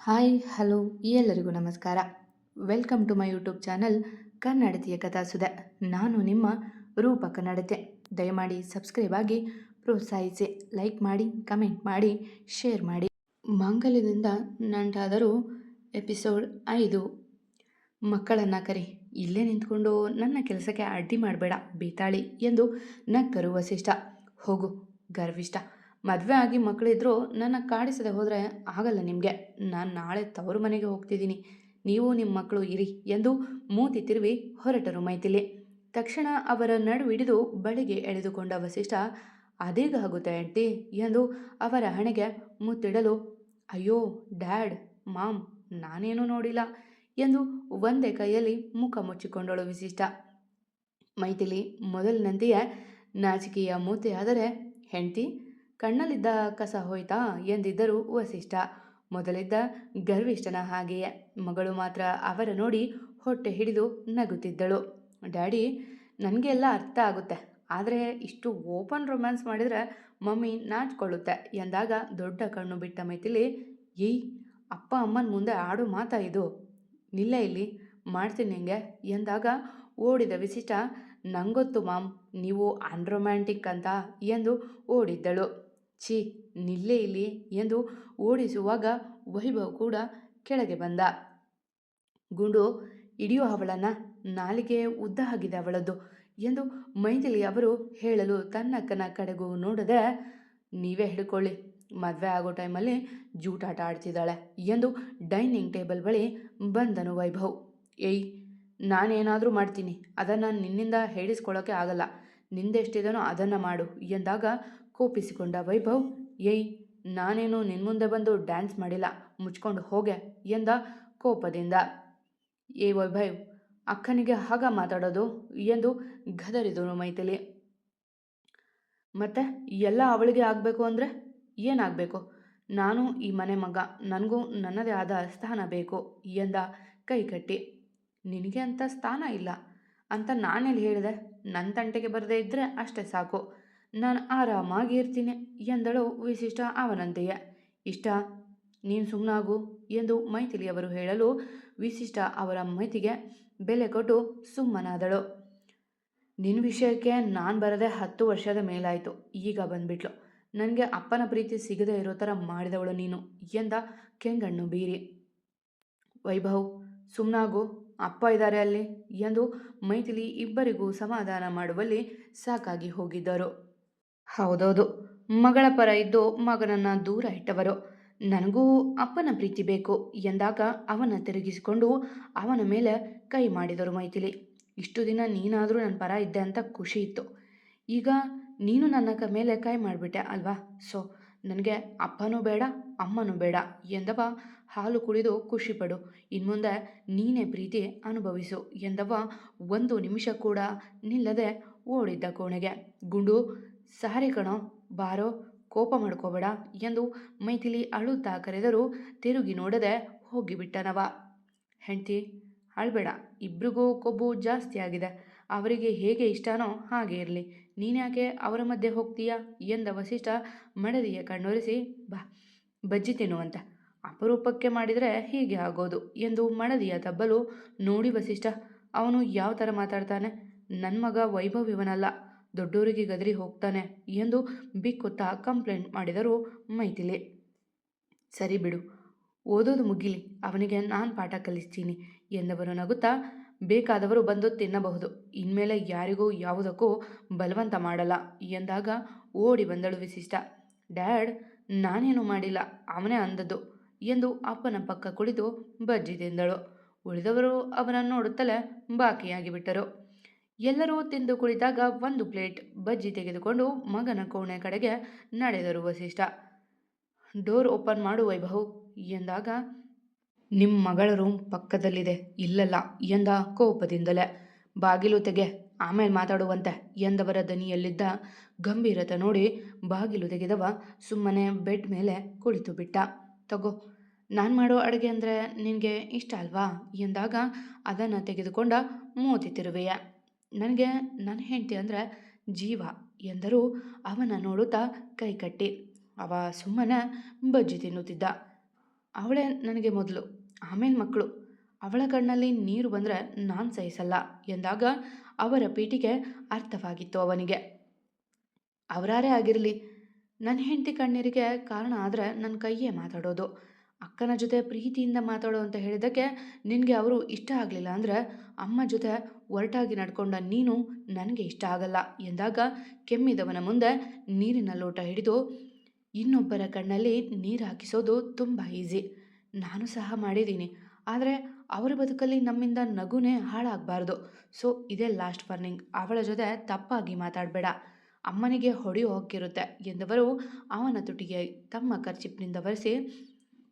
Hi, hello, ಎಲ್ಲರಿಗೂ ನಮಸ್ಕಾರ. Welcome to my YouTube channel ಕನ್ನಡತಿಯ ಕಥಾಸುದೆ ನಾನು ನಿಮ್ಮ ರೂಪ ಕನ್ನಡತೆ ದಯಮಾಡಿ ಸಬ್ಸ್ಕ್ರೈಬ್ ಆಗಿ ಪ್ರೋತ್ಸಾಹಿಸಿ. ಲೈಕ್ ಮಾಡಿ, ಕಮೆಂಟ್ ಮಾಡಿ, ಶೇರ್ ಮಾಡಿ. ಮಾಂಗಲ್ಯದಿಂದ ನಂಟಾದರೂ ಎಪಿಸೋಡ್ ಐದು. ಮಕ್ಕಳನ್ನು ಕರಿ. ಇಲ್ಲೇ ನಿಂತ್ಕೊಂಡು ನನ್ನ ಕೆಲಸಕ್ಕೆ ಅಡ್ಡಿ ಮಾಡಬೇಡ, ಬೇತಾಳಿ ಎಂದು ನಕ್ಕರು ವಸಿಷ್ಠ. ಹೋಗು, ಗರ್ವಿಷ್ಠ. ಮದುವೆ ಆಗಿ ಮಕ್ಕಳಿದ್ರು ನನ್ನ ಕಾಡಿಸದೆ ಹೋದರೆ ಆಗಲ್ಲ ನಿಮಗೆ. ನಾನು ನಾಳೆ ತವರು ಮನೆಗೆ ಹೋಗ್ತಿದ್ದೀನಿ. ನೀವು ನಿಮ್ಮ ಮಕ್ಕಳು ಇರಿ ಎಂದು ಮೂತಿ ತಿರುವಿ ಹೊರಟರು ಮೈತಿಲಿ ತಕ್ಷಣ ಅವರ ನಡುವಿಡಿದು ಬಳಿಗೆ ಎಳೆದುಕೊಂಡ ವಸಿಷ್ಠ, ಅದೀಗ ಆಗುತ್ತೆ ಆಂಟಿ ಎಂದು ಅವರ ಹಣೆಗೆ ಮುತ್ತಿಡಲು, ಅಯ್ಯೋ, ಡ್ಯಾಡ್, ಮಾಮ್, ನಾನೇನೂ ನೋಡಿಲ್ಲ ಎಂದು ಒಂದೇ ಕೈಯಲ್ಲಿ ಮುಖ ಮುಚ್ಚಿಕೊಂಡಳು ವಿಶಿಷ್ಟ ಮೈಥಿಲಿ ಮೊದಲಿನಂತೆಯೇ ನಾಚಿಕೆಯ ಮೂತೆಯಾದರೆ, ಹೆಂಡತಿ ಕಣ್ಣಲ್ಲಿದ್ದ ಕಸ ಹೋಯ್ತಾ ಎಂದಿದ್ದರು ವಸಿಷ್ಠ. ಮೊದಲಿದ್ದ ಗರ್ವಿಷ್ಠನ ಹಾಗೆಯೇ. ಮಗಳು ಮಾತ್ರ ಅವರ ನೋಡಿ ಹೊಟ್ಟೆ ಹಿಡಿದು ನಗುತ್ತಿದ್ದಳು. ಡ್ಯಾಡಿ, ನನಗೆಲ್ಲ ಅರ್ಥ ಆಗುತ್ತೆ. ಆದರೆ ಇಷ್ಟು ಓಪನ್ ರೊಮ್ಯಾನ್ಸ್ ಮಾಡಿದರೆ ಮಮ್ಮಿ ನಾಚ್ಕೊಳ್ಳುತ್ತೆ ಎಂದಾಗ ದೊಡ್ಡ ಕಣ್ಣು ಬಿಟ್ಟ ಮೈತಿಲಿ ಏಯ್, ಅಪ್ಪ ಅಮ್ಮನ ಮುಂದೆ ಆಡು ಮಾತಾ ಇದು? ನಿಲ್ಲ ಇಲ್ಲಿ, ಮಾಡ್ತೀನಿ ನಿಂಗೆ ಎಂದಾಗ ಓಡಿದ ವಿಶಿಷ್ಟ, ನಂಗೊತ್ತು ಮಾಮ್, ನೀವು ಅನ್ರೊಮ್ಯಾಂಟಿಕ್ ಅಂತ ಎಂದು ಓಡಿದ್ದಳು. ಛೀ, ನಿಲ್ಲೇ ಇಲ್ಲಿ ಎಂದು ಓಡಿಸುವಾಗ ವೈಭವ್ ಕೂಡ ಕೆಳಗೆ ಬಂದ. ಗುಂಡು, ಇಡಿಯೋ ಅವಳನ್ನ ನಾಲಿಗೆ ಉದ್ದ ಆಗಿದೆ ಅವಳದ್ದು ಎಂದು ಮೈಥಿಲಿ ಅವರು ಹೇಳಲು ತನ್ನಕ್ಕನ ಕಡೆಗೂ ನೋಡದೆ, ನೀವೇ ಹಿಡ್ಕೊಳ್ಳಿ, ಮದುವೆ ಆಗೋ ಟೈಮಲ್ಲಿ ಜೂಟಾಟ ಆಡ್ತಿದ್ದಾಳೆ ಎಂದು ಡೈನಿಂಗ್ ಟೇಬಲ್ ಬಳಿ ಬಂದನು ವೈಭವ್. ಏಯ್, ನಾನೇನಾದರೂ ಮಾಡ್ತೀನಿ, ಅದನ್ನು ನಿನ್ನಿಂದ ಹೇಳಿಸ್ಕೊಳ್ಳೋಕೆ ಆಗಲ್ಲ, ನಿಂದೆಷ್ಟಿದನೋ ಅದನ್ನು ಮಾಡು ಎಂದಾಗ ಕೋಪಿಸಿಕೊಂಡ ವೈಭವ್, ಏಯ್, ನಾನೇನು ನಿನ್ನ ಮುಂದೆ ಬಂದು ಡ್ಯಾನ್ಸ್ ಮಾಡಿಲ್ಲ, ಮುಚ್ಕೊಂಡು ಹೋಗೆ ಎಂದ ಕೋಪದಿಂದ. ಏ ವೈಭವ್, ಅಕ್ಕನಿಗೆ ಹಾಗ ಮಾತಾಡೋದು? ಎಂದು ಗದರಿದನು ಮೈಥಿಲಿ. ಮತ್ತೆ ಎಲ್ಲ ಅವಳಿಗೆ ಆಗಬೇಕು ಅಂದರೆ ಏನಾಗಬೇಕು? ನಾನು ಈ ಮನೆ ಮಗ, ನನಗೂ ನನ್ನದೇ ಆದ ಸ್ಥಾನ ಬೇಕು ಎಂದ ಕೈಕಟ್ಟಿ. ನಿನಗೆ ಅಂತ ಸ್ಥಾನ ಇಲ್ಲ. ಅಂತ ನಾನೆಲ್ಲಿ ಹೇಳಿದೆ? ನನ್ನ ತಂಟೆಗೆ ಬರದೇ ಇದ್ದರೆ ಅಷ್ಟೇ ಸಾಕು. ನಾನು ಆರಾಮಾಗಿ ಇರ್ತೀನಿ ಎಂದಳು ವಿಶಿಷ್ಟ ಅವನಂತೆಯೇ. ಇಷ್ಟ? ನೀನು ಸುಮ್ಮನಾಗು ಎಂದು ಮೈಥಿಲಿಯವರು ಹೇಳಲು ವಿಶಿಷ್ಟ ಅವರ ಮೈತಿಗೆ ಬೆಲೆ ಕೊಟ್ಟು ಸುಮ್ಮನಾದಳು. ನಿನ್ನ ವಿಷಯಕ್ಕೆ ನಾನು ಬರದೆ ಹತ್ತು ವರ್ಷದ ಮೇಲಾಯಿತು, ಈಗ ಬಂದ್ಬಿಟ್ಲು. ನನಗೆ ಅಪ್ಪನ ಪ್ರೀತಿ ಸಿಗದೇ ಇರೋ ಥರ ಮಾಡಿದವಳು ನೀನು ಎಂದ ಕೆಂಗಣ್ಣು ಬೀರಿ. ವೈಭವ್ ಸುಮ್ಮನಾಗು ಅಪ್ಪ ಇದ್ದಾರೆ ಅಲ್ಲಿ ಎಂದು ಮೈಥಿಲಿ ಇಬ್ಬರಿಗೂ ಸಮಾಧಾನ ಮಾಡುವಲ್ಲಿ ಸಾಕಾಗಿ ಹೋಗಿದ್ದರು. ಹೌದೌದು. ಮಗಳ ಪರ ಇದ್ದು ಮಗನನ್ನು ದೂರ ಇಟ್ಟವರು. ನನಗೂ ಅಪ್ಪನ ಪ್ರೀತಿ ಬೇಕು ಎಂದಾಗ ಅವನ ತಿರುಗಿಸಿಕೊಂಡು ಅವನ ಮೇಲೆ ಕೈ ಮಾಡಿದರು ಮೈಥಿಲಿ. ಇಷ್ಟು ದಿನ ನೀನಾದರೂ ನನ್ನ ಪರ ಇದ್ದೆ ಅಂತ ಖುಷಿ ಇತ್ತು. ಈಗ ನೀನು ನನ್ನ ಕ ಮೇಲೆ ಕೈ ಮಾಡಿಬಿಟ್ಟೆ ಅಲ್ವಾ? ಸೊ, ನನಗೆ ಅಪ್ಪನೂ ಬೇಡ, ಅಮ್ಮನೂ ಬೇಡ ಎಂದವ ಹಾಲು ಕುಡಿದು ಖುಷಿಪಡು ಇನ್ಮುಂದೆ ನೀನೇ ಪ್ರೀತಿ ಅನುಭವಿಸು ಎಂದವ ಒಂದು ನಿಮಿಷ ಕೂಡ ನಿಲ್ಲದೆ ಓಡಿದ್ದ ಕೋಣೆಗೆ. ಗುಂಡು ಸಾರಿ ಕಣೋ ಬಾರೋ ಕೋಪ ಮಾಡ್ಕೋಬೇಡ ಎಂದು ಮೈಥಿಲಿ ಅಳುತ್ತಾ ಕರೆದರೂ ತಿರುಗಿ ನೋಡದೆ ಹೋಗಿಬಿಟ್ಟನವ. ಹೆಂಡ್ತಿ, ಅಳ್ಬೇಡ, ಇಬ್ರಿಗೂ ಕೊಬ್ಬು ಜಾಸ್ತಿ ಆಗಿದೆ. ಅವರಿಗೆ ಹೇಗೆ ಇಷ್ಟನೋ ಹಾಗೆ ಇರಲಿ. ನೀನ್ಯಾಕೆ ಅವರ ಮಧ್ಯೆ ಹೋಗ್ತೀಯಾ ಎಂದ ವಸಿಷ್ಠ ಮಡದಿಯ ಕಣ್ಣೊರೆಸಿ, ಬಾ, ಬಜ್ಜಿ ತಿನ್ನುವಂತ. ಅಪರೂಪಕ್ಕೆ ಮಾಡಿದರೆ ಹೀಗೆ ಆಗೋದು ಎಂದು ಮಡದಿಯ ತಬ್ಬಲು ನೋಡಿ ವಸಿಷ್ಠ, ಅವನು ಯಾವ ಥರ ಮಾತಾಡ್ತಾನೆ? ನನ್ನ ಮಗ ವೈಭವ್ ಇವನಲ್ಲ. ದೊಡ್ಡೋರಿಗೆ ಗದರಿ ಹೋಗ್ತಾನೆ ಎಂದು ಬಿಕ್ಕುತ್ತಾ ಕಂಪ್ಲೇಂಟ್ ಮಾಡಿದರು ಮೈಥಿಲಿ. ಸರಿ ಬಿಡು, ಓದೋದು ಮುಗಿಲಿ, ಅವನಿಗೆ ನಾನು ಪಾಠ ಕಲಿಸ್ತೀನಿ ಎಂದವರು ನಗುತ್ತಾ ಬೇಕಾದವರು ಬಂದು ತಿನ್ನಬಹುದು, ಇನ್ಮೇಲೆ ಯಾರಿಗೂ ಯಾವುದಕ್ಕೂ ಬಲವಂತ ಮಾಡಲ್ಲ ಎಂದಾಗ ಓಡಿ ಬಂದಳು ವಿಶಿಷ್ಟ. ಡ್ಯಾಡ್, ನಾನೇನು ಮಾಡಿಲ್ಲ, ಅವನೇ ಅಂದದ್ದು ಎಂದು ಅಪ್ಪನ ಪಕ್ಕ ಕುಳಿತು ಬಜ್ಜಿ ತಿಂದಳು. ಉಳಿದವರು ಅವನನ್ನು ನೋಡುತ್ತಲೇ ಬಾಕಿಯಾಗಿ ಬಿಟ್ಟರು ಎಲ್ಲರೂ ತಿಂದು ಕುಳಿತಾಗ ಒಂದು ಪ್ಲೇಟ್ ಬಜ್ಜಿ ತೆಗೆದುಕೊಂಡು ಮಗನ ಕೋಣೆ ಕಡೆಗೆ ನಡೆದರು ವಸಿಷ್ಠ. ಡೋರ್ ಓಪನ್ ಮಾಡು ವೈಭವ್ ಎಂದಾಗ ನಿಮ್ಮ ಮಗಳ ರೂಮ್ ಪಕ್ಕದಲ್ಲಿದೆ, ಇಲ್ಲಲ್ಲ ಎಂದ ಕೋಪದಿಂದಲೇ. ಬಾಗಿಲು ತೆಗೆ, ಆಮೇಲೆ ಮಾತಾಡುವಂತೆ ಎಂದವರ ದನಿಯಲ್ಲಿದ್ದ ಗಂಭೀರತೆ ನೋಡಿ ಬಾಗಿಲು ತೆಗೆದವ ಸುಮ್ಮನೆ ಬೆಡ್ ಮೇಲೆ ಕುಳಿತು ಬಿಟ್ಟ. ತಗೋ, ನಾನು ಮಾಡೋ ಅಡುಗೆ ಅಂದರೆ ನಿನಗೆ ಇಷ್ಟ ಅಲ್ವಾ? ಎಂದಾಗ ಅದನ್ನು ತೆಗೆದುಕೊಂಡ ಮೋತಿ ತಿರುವೆಯ. ನನಗೆ ನನ್ನ ಹೆಂಡತಿ ಅಂದರೆ ಜೀವ ಎಂದರೂ ಅವನ ನೋಡುತ್ತಾ ಕೈಕಟ್ಟಿ ಅವ ಸುಮ್ಮನೆ ಬಜ್ಜಿ ತಿನ್ನುತ್ತಿದ್ದ. ಅವಳೇ ನನಗೆ ಮೊದಲು, ಆಮೇಲೆ ಮಕ್ಕಳು ಅವಳ ಕಣ್ಣಲ್ಲಿ ನೀರು ಬಂದರೆ ನಾನು ಸಹಿಸಲ್ಲ ಎಂದಾಗ ಅವರ ಪೀಟಿಗೆ ಅರ್ಥವಾಗಿತ್ತು ಅವನಿಗೆ. ಅವರಾರೇ ಆಗಿರಲಿ. ನನ್ನ ಹೆಂಡತಿ ಕಣ್ಣೀರಿಗೆ ಕಾರಣ ಆದರೆ ನನ್ನ ಕೈಯೇ ಮಾತಾಡೋದು. ಅಕ್ಕನ ಜೊತೆ ಪ್ರೀತಿಯಿಂದ ಮಾತಾಡು ಅಂತ ಹೇಳಿದ್ದಕ್ಕೆ ನಿನಗೆ ಅವರು ಇಷ್ಟ ಆಗಲಿಲ್ಲ ಅಂದರೆ ಅಮ್ಮ ಜೊತೆ ಒರಟಾಗಿ ನಡ್ಕೊಂಡ ನೀನು ನನಗೆ ಇಷ್ಟ ಆಗಲ್ಲ ಎಂದಾಗ ಕೆಮ್ಮಿದವನ ಮುಂದೆ ನೀರಿನ ಲೋಟ ಹಿಡಿದು ಇನ್ನೊಬ್ಬರ ಕಣ್ಣಲ್ಲಿ ನೀರು ಹಾಕಿಸೋದು ತುಂಬ ಈಸಿ ನಾನು ಸಹ ಮಾಡಿದ್ದೀನಿ, ಆದರೆ ಅವರ ಬದುಕಲ್ಲಿ ನಮ್ಮಿಂದ ನಗುನೇ ಹಾಳಾಗಬಾರ್ದು. ಸೊ ಇದೇ ಲಾಸ್ಟ್ ವಾರ್ನಿಂಗ್ ಅವಳ ಜೊತೆ ತಪ್ಪಾಗಿ ಮಾತಾಡಬೇಡ. ಅಮ್ಮನಿಗೆ ಹೊಡೆಯೋ ಹಕ್ಕಿರುತ್ತೆ ಎಂದವರು ಅವನ ತುಟಿಗೆ ತಮ್ಮ ಕರ್ಚಿಪ್ನಿಂದ ಬರೆಸಿ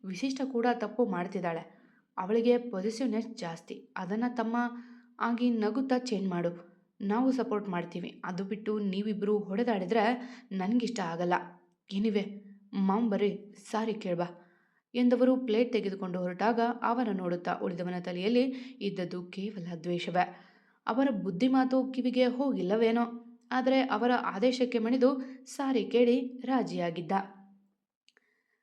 ವಿಶಿಷ್ಟ ಕೂಡ ತಪ್ಪು ಮಾಡ್ತಿದ್ದಾಳೆ. ಅವಳಿಗೆ ಪೊಸಿಸಿವ್ನೆಸ್ ಜಾಸ್ತಿ. ಅದನ್ನು ತಮ್ಮ ಆಗಿ ನಗುತ್ತಾ ಚೇಂಜ್ ಮಾಡು. ನಾವು ಸಪೋರ್ಟ್ ಮಾಡ್ತೀವಿ. ಅದು ಬಿಟ್ಟು ನೀವಿಬ್ಬರು ಹೊಡೆದಾಡಿದ್ರೆ ನನಗಿಷ್ಟ ಆಗಲ್ಲ. ಏನಿವೆ? ಬರ್ರಿ ಸಾರಿ ಕೇಳ್ಬಾ ಎಂದವರು ಪ್ಲೇಟ್ ತೆಗೆದುಕೊಂಡು ಹೊರಟಾಗ ಅವನ ನೋಡುತ್ತಾ ಉಳಿದವನ ತಲೆಯಲ್ಲಿ ಇದ್ದದ್ದು ಕೇವಲ ದ್ವೇಷವೇ. ಅವರ ಬುದ್ಧಿಮಾತು ಕಿವಿಗೆ ಹೋಗಿಲ್ಲವೇನೋ. ಆದರೆ ಅವರ ಆದೇಶಕ್ಕೆ ಮಣಿದು ಸಾರಿ ಕೇಳಿ ರಾಜಿಯಾಗಿದ್ದ.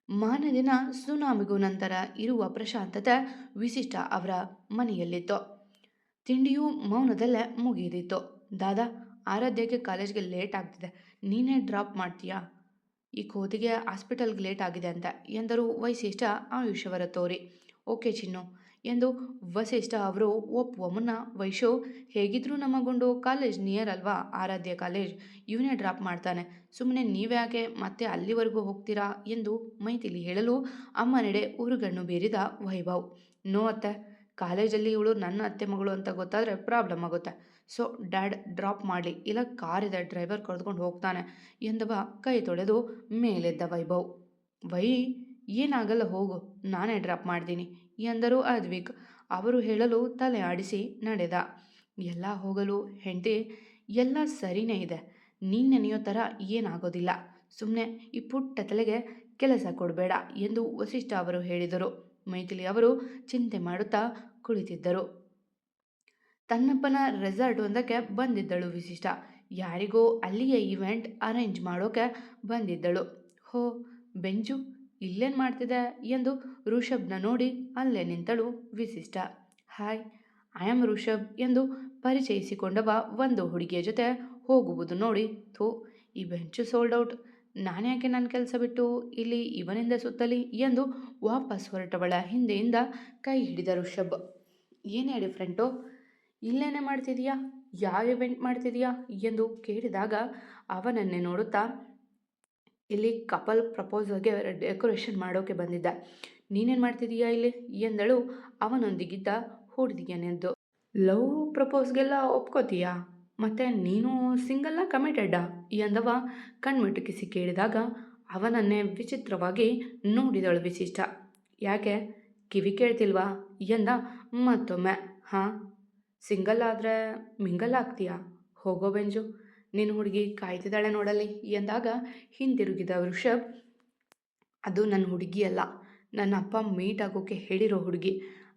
ಮಾರನೇ ದಿನ ಸುನಾಮಿಗೂ ನಂತರ ಇರುವ ಪ್ರಶಾಂತತೆ ವಿಶಿಷ್ಟ ಅವರ ಮನೆಯಲ್ಲಿತ್ತು. ತಿಂಡಿಯು ಮೌನದಲ್ಲೇ ಮುಗಿದಿತ್ತು. ದಾದಾ, ಆರಾಧ್ಯಕ್ಕೆ ಕಾಲೇಜ್ಗೆ ಲೇಟ್ ಆಗ್ತಿದೆ. ನೀನೇ ಡ್ರಾಪ್ ಮಾಡ್ತೀಯಾ? ಈ ಕೋತಿಗೆ ಹಾಸ್ಪಿಟಲ್ಗೆ ಲೇಟ್ ಆಗಿದೆ ಅಂತ ಎಂದರು ವೈಶಿಷ್ಟ ಆಯುಷ್ಯವರ ತೋರಿ. ಓಕೆ ಚಿನ್ನು ಎಂದು ವಸಿಷ್ಠ ಅವರು ಒಪ್ಪುವ ಮುನ್ನ, ವೈಶೋ, ಹೇಗಿದ್ರೂ ನಮ್ಮ ಕಾಲೇಜ್ ನಿಯರ್ ಅಲ್ವಾ? ಆರಾಧ್ಯ ಕಾಲೇಜ್. ಇವನೇ ಡ್ರಾಪ್ ಮಾಡ್ತಾನೆ. ಸುಮ್ಮನೆ ನೀವ್ಯಾಕೆ ಮತ್ತೆ ಅಲ್ಲಿವರೆಗೂ ಹೋಗ್ತೀರಾ? ಎಂದು ಮೈತಿಲಿ ಹೇಳಲು ಅಮ್ಮನೆಡೆ ಊರುಗಣ್ಣು ಬೀರಿದ ವೈಭವ್. ನೋ ಅತ್ತೆ. ಕಾಲೇಜಲ್ಲಿ ಇವಳು ನನ್ನ ಅತ್ತೆ ಮಗಳು ಅಂತ ಗೊತ್ತಾದರೆ ಪ್ರಾಬ್ಲಮ್ ಆಗುತ್ತೆ. ಸೊ ಡ್ಯಾಡ್ ಡ್ರಾಪ್ ಮಾಡಲಿ. ಇಲ್ಲ, ಕಾರಿದೆ ಡ್ರೈವರ್ ಕರೆದುಕೊಂಡು ಹೋಗ್ತಾನೆ ಎಂದವ ಕೈ ತೊಳೆದು ಮೇಲೆದ್ದ ವೈಭವ್. ವೈ, ಏನಾಗಲ್ಲ ಹೋಗು. ನಾನೇ ಡ್ರಾಪ್ ಮಾಡ್ತೀನಿ. ಎಂದರು ಅದ್ವಿಕ್. ಅವರು ಹೇಳಲು ತಲೆ ಆಡಿಸಿ ನಡೆದ. ಎಲ್ಲ ಹೋಗಲು ಹೆಂಡತಿ, ಎಲ್ಲ ಸರಿನೇ ಇದೆ. ನೀನು ನೆನೆಯೋ ಥರ ಏನಾಗೋದಿಲ್ಲ. ಸುಮ್ಮನೆ ಈ ಪುಟ್ಟ ತಲೆಗೆ ಕೆಲಸ ಕೊಡಬೇಡ ಎಂದು ವಸಿಷ್ಠ ಅವರು ಹೇಳಿದರು. ಮೈಥಿಲಿ ಅವರು ಚಿಂತೆ ಮಾಡುತ್ತಾ ಕುಳಿತಿದ್ದರು. ತನ್ನಪ್ಪನ ರೆಸಾರ್ಟ್ ಒಂದಕ್ಕೆ ಬಂದಿದ್ದಳು ವಿಶಿಷ್ಟ. ಯಾರಿಗೋ ಅಲ್ಲಿಯೇ ಇವೆಂಟ್ ಅರೇಂಜ್ ಮಾಡೋಕೆ ಬಂದಿದ್ದಳು. ಹೋ ಬೆಂಜು ಇಲ್ಲೇನು ಮಾಡ್ತಿದೆ ಎಂದು ಋಷಭ್ನ ನೋಡಿ ಅಲ್ಲೇ ನಿಂತಳು ವಿಶಿಷ್ಟ. ಹಾಯ್ ಐ ಆಮ್ ಋಷಭ್ ಎಂದು ಪರಿಚಯಿಸಿಕೊಂಡವ ಒಂದು ಹುಡುಗಿಯ ಜೊತೆ ಹೋಗುವುದು ನೋಡಿ ಥೂ, ಈ ಬೆಂಚು ಸೋಲ್ಡ್ ಔಟ್ ನಾನ್ಯಾಕೆ ನನ್ನ ಕೆಲಸ ಬಿಟ್ಟು ಇಲ್ಲಿ ಇವನಿಂದ ಸುತ್ತಲಿ? ಎಂದು ವಾಪಸ್ ಹೊರಟವಳ ಹಿಂದೆಯಿಂದ ಕೈ ಹಿಡಿದ ಋಷಭ್ ಏನೇ ಡಿಫ್ರೆಂಟು ಇಲ್ಲೇನೇ ಮಾಡ್ತಿದೀಯಾ? ಯಾವ ಇವೆಂಟ್ ಮಾಡ್ತಿದೀಯಾ? ಎಂದು ಕೇಳಿದಾಗ ಅವನನ್ನೇ ನೋಡುತ್ತಾ ಇಲ್ಲಿ ಕಪಲ್ ಪ್ರಪೋಸಲ್ಗೆ ಡೆಕೋರೇಷನ್ ಮಾಡೋಕೆ ಬಂದಿದ್ದ. ನೀನೇನು ಮಾಡ್ತಿದೀಯಾ ಇಲ್ಲಿ? ಎಂದಳು ಅವನೊಂದಿಗಿದ್ದ ಹುಡುಗಿಯನೆಂದು. ಲವ್ ಪ್ರಪೋಸ್ಗೆಲ್ಲ ಒಪ್ಕೋತೀಯಾ? ಮತ್ತು ನೀನು ಸಿಂಗಲ್ಲ ಕಮಿಟೆಡ್ಡಾ ಎಂದವ ಕಣ್ಮಿಟುಕಿಸಿ ಕೇಳಿದಾಗ ಅವನನ್ನೇ ವಿಚಿತ್ರವಾಗಿ ನೋಡಿದಳು ವಿಶಿಷ್ಟ. ಯಾಕೆ? ಕಿವಿ ಕೇಳ್ತಿಲ್ವಾ? ಎಂದ ಮತ್ತೊಮ್ಮೆ. ಹಾಂ? ಸಿಂಗಲ್ ಆದರೆ ಮಿಂಗಲ್ ಆಗ್ತೀಯಾ? ಹೋಗೋ ಬೆಂಜು. ನಿನ್ನ ಹುಡುಗಿ ಕಾಯ್ತಿದ್ದಾಳೆ ನೋಡಲಿ ಎಂದಾಗ ಹಿಂದಿರುಗಿದ ವೃಷಭ್, ಅದು ನನ್ನ ಹುಡುಗಿ ಅಲ್ಲ, ನನ್ನ ಅಪ್ಪ ಮೀಟ್ ಆಗೋಕ್ಕೆ ಹೇಳಿರೋ ಹುಡುಗಿ.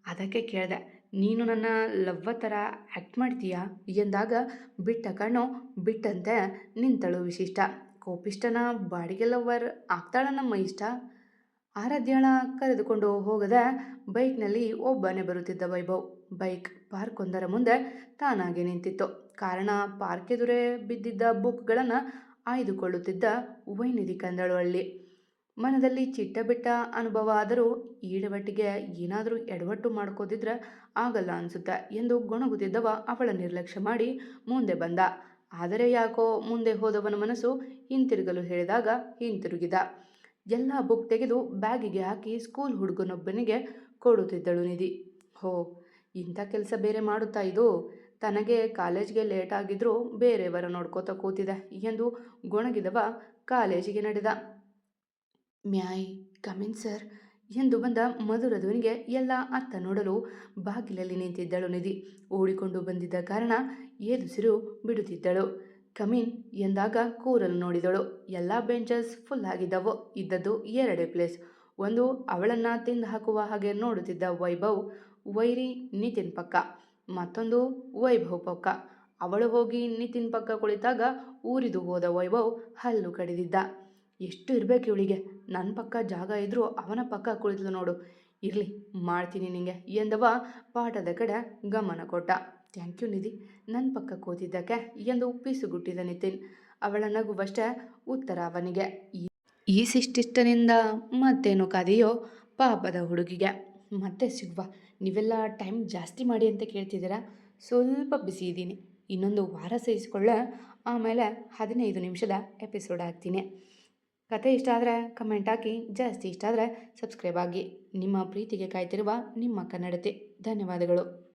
ಅದಕ್ಕೆ ಕೇಳಿದೆ, ನೀನು ನನ್ನ ಲವ್ವ ಥರ ಆ್ಯಕ್ಟ್ ಮಾಡ್ತೀಯಾ? ಎಂದಾಗ, ಬಿಟ್ಟ ಕಣ್ಣು, ಬಿಟ್ಟಂತೆ ನಿಂತಳು ವಿಶಿಷ್ಟ. ಕೋಪಿಷ್ಟನ ಬಾಡಿಗೆ ಲವ್ವರ್ ಆಗ್ತಾಳ ನಮ್ಮ ಇಷ್ಟ? ಆರಾಧ್ಯಳ ಕರೆದುಕೊಂಡು ಹೋಗದೆ ಬೈಕ್ನಲ್ಲಿ ಒಬ್ಬನೇ ಬರುತ್ತಿದ್ದ ವೈಭವ್. ಬೈಕ್ ಪಾರ್ಕ್ ಒಂದರ ಮುಂದೆ ತಾನಾಗೆ ನಿಂತಿತ್ತು. ಕಾರಣ, ಪಾರ್ಕ್ ಎದುರೇ ಬಿದ್ದಿದ್ದ ಬುಕ್ಗಳನ್ನು ಆಯ್ದುಕೊಳ್ಳುತ್ತಿದ್ದ ವೈನಿಧಿ ಕಂದಳು ಹಳ್ಳಿ ಮನದಲ್ಲಿ ಚಿಟ್ಟ ಬಿಟ್ಟ ಅನುಭವ ಆದರೂ ಈಡವಟ್ಟಿಗೆ ಏನಾದರೂ ಎಡವಟ್ಟು ಮಾಡ್ಕೋದಿದ್ರೆ ಆಗಲ್ಲ ಅನಿಸುತ್ತೆ ಎಂದು ಗೊಣಗುತ್ತಿದ್ದವ ಅವಳ ನಿರ್ಲಕ್ಷ್ಯ ಮಾಡಿ ಮುಂದೆ ಬಂದ. ಆದರೆ ಯಾಕೋ ಮುಂದೆ ಹೋದವನ ಮನಸ್ಸು ಹಿಂತಿರುಗಲು ಹೇಳಿದಾಗ ಹಿಂತಿರುಗಿದ. ಎಲ್ಲ ಬುಕ್ ತೆಗೆದು ಬ್ಯಾಗಿಗೆ ಹಾಕಿ ಸ್ಕೂಲ್ ಹುಡುಗನೊಬ್ಬನಿಗೆ ಕೊಡುತ್ತಿದ್ದಳು ನಿಧಿ. ಹೋ ಇಂಥ ಕೆಲಸ ಬೇರೆ ಮಾಡುತ್ತಾ ಇದು? ತನಗೆ ಕಾಲೇಜ್ಗೆ ಲೇಟ್ ಆಗಿದ್ರೂ ಬೇರೆಯವರ ನೋಡ್ಕೋತಾ ಕೂತಿದೆ ಎಂದು ಗೊಣಗಿದವ ಕಾಲೇಜಿಗೆ ನಡೆದ. ಮ್ಯಾಯ್ ಕಮಿನ್ ಸರ್ ಎಂದು ಬಂದ ಮಧುರ ಧ್ವನಿಗೆ ಎಲ್ಲ ಅತ್ತ ನೋಡಲು ಬಾಗಿಲಲ್ಲಿ ನಿಂತಿದ್ದಳು ನಿಧಿ. ಓಡಿಕೊಂಡು ಬಂದಿದ್ದ ಕಾರಣ ಏದುಸಿರು ಬಿಡುತ್ತಿದ್ದಳು. ಕಮಿನ್ ಎಂದಾಗ ಕೂರಲು ನೋಡಿದಳು. ಎಲ್ಲ ಬೆಂಚಸ್ ಫುಲ್ ಆಗಿದ್ದವು. ಇದ್ದದ್ದು ಎರಡೇ ಪ್ಲೇಸ್. ಒಂದು ಅವಳನ್ನು ತಿಂದು ಹಾಕುವ ಹಾಗೆ ನೋಡುತ್ತಿದ್ದ ವೈಭವ್ ವೈರಿ ನಿತಿನ್ ಪಕ್ಕ. ಮತ್ತೊಂದು ವೈಭವ್ ಪಕ್ಕ. ಅವಳು ಹೋಗಿ ನಿತಿನ್ ಪಕ್ಕ ಕುಳಿತಾಗ ಊರಿದು ಹೋದ ವೈಭವ್ ಹಲ್ಲು ಕಡಿದಿದ್ದ. ಎಷ್ಟು ಇರಬೇಕು ಇವಳಿಗೆ? ನನ್ನ ಪಕ್ಕ ಜಾಗ ಇದ್ದರೂ ಅವನ ಪಕ್ಕ ಕುಳಿತಳು ನೋಡು. ಇರಲಿ, ಮಾಡ್ತೀನಿ ನಿನಗೆ ಎಂದವ ಪಾಠದ ಕಡೆ ಗಮನ ಕೊಟ್ಟ. Thank you Nidhi. ನನ್ನ ಪಕ್ಕ ಕೂತಿದ್ದಕ್ಕೆ ಎಂದು ಪಿಸುಗುಟ್ಟಿದ ನಿತಿನ್. ಅವಳ ನಗುವಷ್ಟೇ ಉತ್ತರ ಅವನಿಗೆ. ಈ- ಸಿಷ್ಟಿಷ್ಟನಿಂದ ಮತ್ತೇನು ಕದೆಯೋ ಪಾಪದ ಹುಡುಗಿಗೆ. ಮತ್ತೆ ಸಿಗುವ. ನೀವೆಲ್ಲ ಟೈಮ್ ಜಾಸ್ತಿ ಮಾಡಿ ಅಂತ ಕೇಳ್ತಿದ್ದೀರಾ? ಸ್ವಲ್ಪ ಬಿಸಿ ಇದ್ದೀನಿ. ಇನ್ನೊಂದು ವಾರ ಸಹಿಸಿಕೊಳ್ಳ ಆಮೇಲೆ ಹದಿನೈದು ನಿಮಿಷದ ಎಪಿಸೋಡ್ ಹಾಕ್ತೀನಿ. ಕತೆ ಇಷ್ಟ ಆದರೆ ಕಮೆಂಟ್ ಹಾಕಿ. ಜಾಸ್ತಿ ಇಷ್ಟ ಆದರೆ ಸಬ್ಸ್ಕ್ರೈಬ್ ಆಗಿ ನಿಮ್ಮ ಪ್ರೀತಿಗೆ ಕಾಯ್ತಿರುವ ನಿಮ್ಮ ಕನ್ನಡತೆ. ಧನ್ಯವಾದಗಳು.